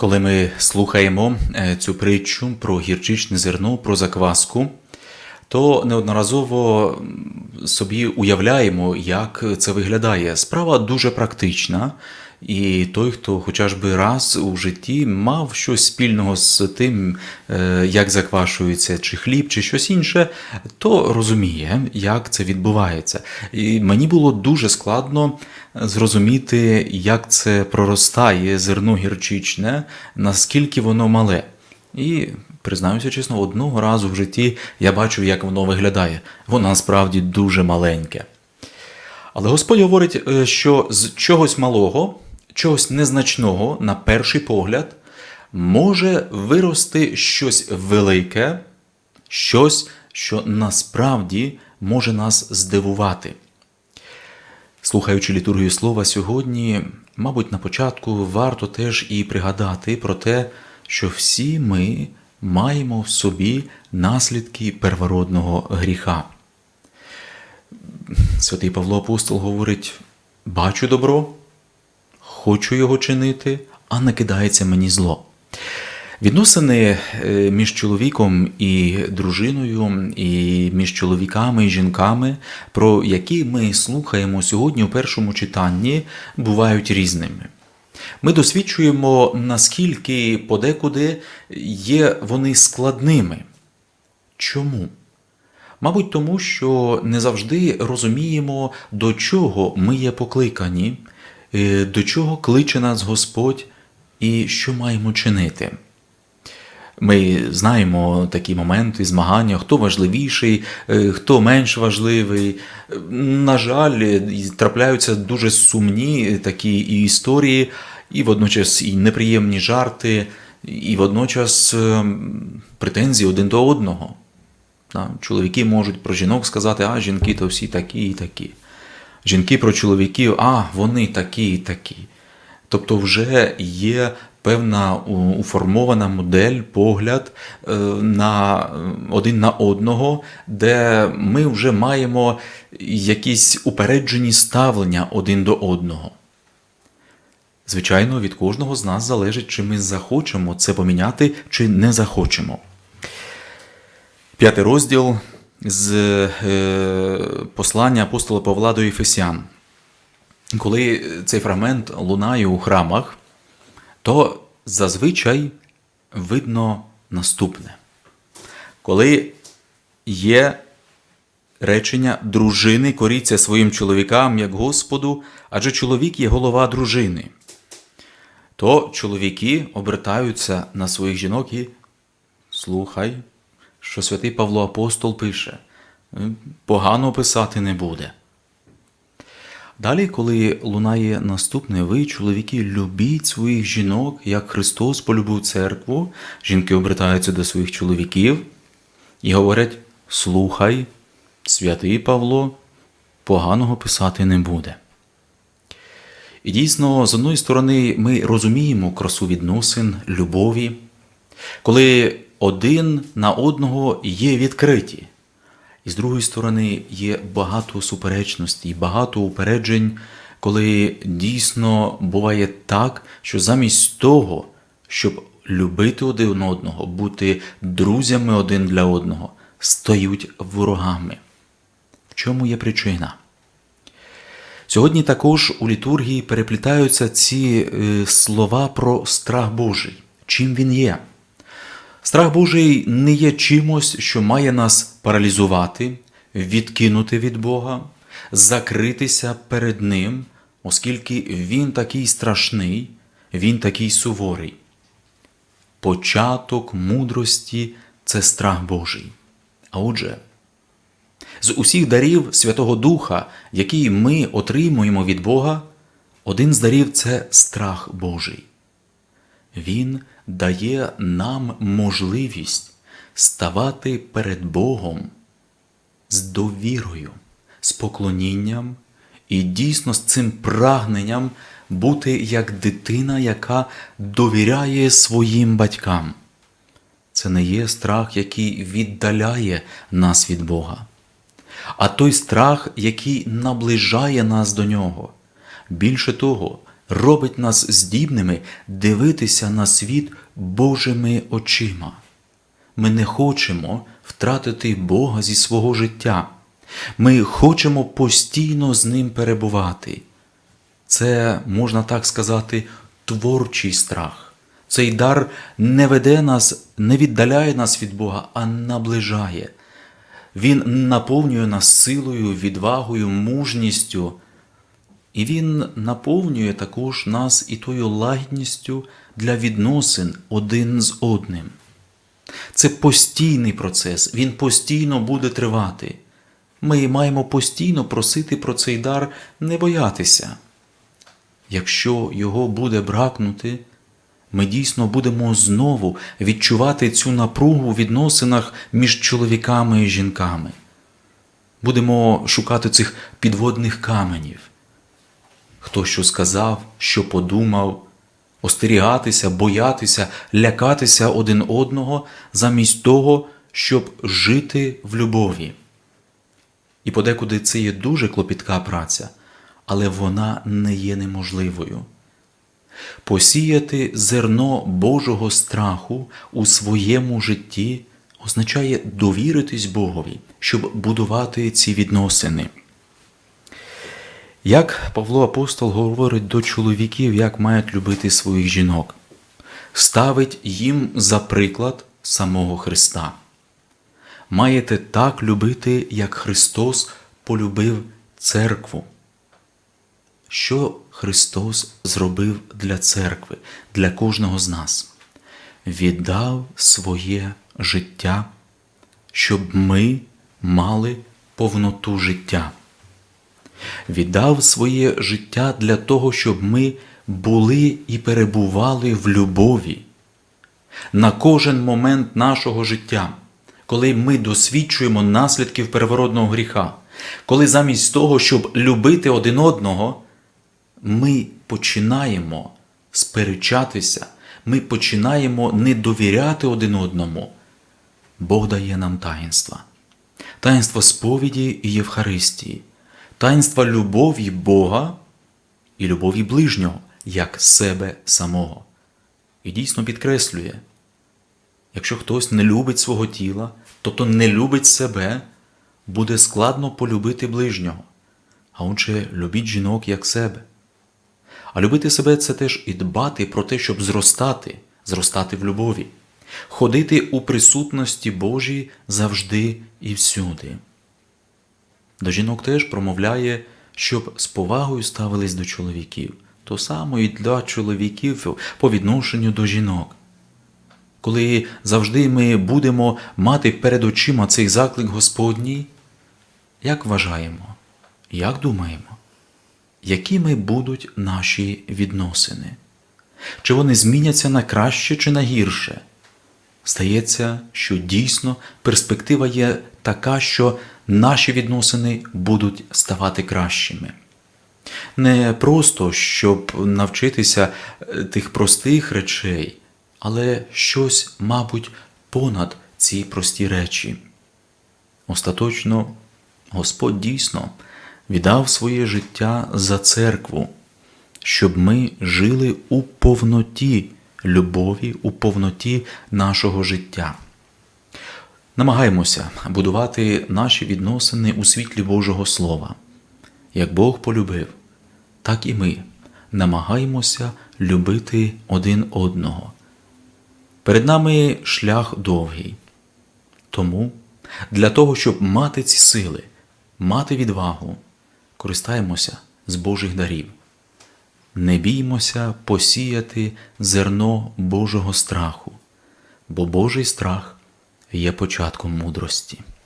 Коли ми слухаємо е, цю притчу про гірчичне зерно, про закваску, то неодноразово собі уявляємо, як це виглядає. Справа дуже практична, і той, хто хоча би раз у житті мав щось спільного з тим, е, як заквашується чи хліб, чи щось інше, то розуміє, як це відбувається. І мені було дуже складно зрозуміти, як це проростає зерно гірчичне, наскільки воно мале. І признаюся чесно, одного разу в житті я бачив, як воно виглядає. Воно насправді дуже маленьке. Але Господь говорить, е, що з чогось малого, чогось незначного, на перший погляд, може вирости щось велике, щось, що насправді може нас здивувати. Слухаючи літургію слова сьогодні, мабуть, на початку варто теж і пригадати про те, що всі ми маємо в собі наслідки первородного гріха. Святий Павло Апостол говорить: бачу добро, хочу його чинити, а не кидається мені зло. Відносини е, між чоловіком і дружиною, і між чоловіками і жінками, про які ми слухаємо сьогодні у першому читанні, бувають різними. Ми досвідчуємо, наскільки подекуди є вони складними. Чому? Мабуть, тому що не завжди розуміємо, до чого ми є покликані, до чого кличе нас Господь і що маємо чинити. Ми знаємо такі моменти змагання, хто важливіший, е, хто менш важливий. Е, На жаль, трапляються дуже сумні такі і історії, і водночас і неприємні жарти, і водночас претензії один до одного. Чоловіки можуть про жінок сказати, а жінки то всі такі і такі. Жінки про чоловіків, а вони такі і такі. Тобто вже є певна уформована модель, погляд е, на е, один на одного, де ми вже маємо якісь упереджені ставлення один до одного. Звичайно, від кожного з нас залежить, чи ми захочемо це поміняти, чи не захочемо. П'ятий розділ з е, послання апостола Павла до Ефесян. Коли цей фрагмент лунає у храмах, то зазвичай видно наступне. Коли є речення дружини коріться своїм чоловікам як Господу, адже чоловік є голова дружини, то чоловіки обертаються на своїх жінок і слухай, що святий Павло Апостол пише, погано писати не буде. Далі, коли лунає наступне, ви, чоловіки, любіть своїх жінок, як Христос полюбив церкву, жінки обертаються до своїх чоловіків і говорять: слухай, святий Павло, поганого писати не буде. І дійсно, з одної сторони, ми розуміємо красу відносин, любові, коли один на одного є відкриті. І з другої сторони, є багато суперечностей, багато упереджень, коли дійсно буває так, що замість того, щоб любити один одного, бути друзями один для одного, стають ворогами. В чому є причина? Сьогодні також у літургії переплітаються ці е, слова про страх Божий. Чим він є? Страх Божий не є чимось, що має нас паралізувати, відкинути від Бога, закритися перед Ним, оскільки Він такий страшний, Він такий суворий. Початок мудрості це страх Божий. А отже, з усіх дарів Святого Духа, які ми отримуємо від Бога, один з дарів це страх Божий. Він дає нам можливість ставати перед Богом з довірою, з поклонінням і дійсно з цим прагненням бути як дитина, яка довіряє своїм батькам. Це не є страх, який віддаляє нас від Бога, а той страх, який наближає нас до Нього. Більше того, робить нас здібними дивитися на світ Божими очима. Ми не хочемо втратити Бога зі свого життя. Ми хочемо постійно з Ним перебувати. Це, можна так сказати, творчий страх. Цей дар не веде нас, не віддаляє нас від Бога, а наближає. Він наповнює нас силою, відвагою, мужністю. І Він наповнює також нас і тою лагідністю для відносин один з одним. Це постійний процес, він постійно буде тривати. Ми маємо постійно просити про цей дар не боятися. Якщо його буде бракнути, ми дійсно будемо знову відчувати цю напругу у відносинах між чоловіками і жінками. Будемо шукати цих підводних каменів. Хто що сказав, що подумав, остерігатися, боятися, лякатися один одного замість того, щоб жити в любові. І подекуди це є дуже клопітка праця, але вона не є неможливою. Посіяти зерно Божого страху у своєму житті означає довіритись Богові, щоб будувати ці відносини. Як Павло Апостол говорить до чоловіків, як мають любити своїх жінок, ставить їм за приклад самого Христа. Маєте так любити, як Христос полюбив церкву. Що Христос зробив для церкви, для кожного з нас? Віддав своє життя, щоб ми мали повноту життя. Віддав своє життя для того, щоб ми були і перебували в любові. На кожен момент нашого життя, коли ми досвідчуємо наслідків переворотного гріха, коли замість того, щоб любити один одного, ми починаємо сперечатися, ми починаємо не довіряти один одному, Бог дає нам таїнства. Таїнство сповіді і Євхаристії, таїнства любові Бога і любові ближнього, як себе самого. І дійсно підкреслює, якщо хтось не любить свого тіла, тобто не любить себе, буде складно полюбити ближнього. А отже, любіть жінок як себе. А любити себе це теж і дбати про те, щоб зростати, зростати в любові, ходити у присутності Божій завжди і всюди. До жінок теж промовляє, щоб з повагою ставились до чоловіків, то само і для чоловіків по відношенню до жінок. Коли завжди ми будемо мати перед очима цей заклик Господній, як вважаємо, як думаємо? якими будуть наші відносини? Чи вони зміняться на краще чи на гірше? Стається, що дійсно перспектива є така, що наші відносини будуть ставати кращими. Не просто щоб навчитися е, тих простих речей, але щось, мабуть, понад ці прості речі. Остаточно, Господь дійсно віддав своє життя за церкву, щоб ми жили у повноті любові, у повноті нашого життя. Намагаємося будувати наші відносини у світлі Божого Слова. Як Бог полюбив, так і ми намагаємося любити один одного. Перед нами шлях довгий. Тому для того, щоб мати ці сили, мати відвагу, користаємося з Божих дарів. Не біймося посіяти зерно Божого страху, бо Божий страх є початком мудрості.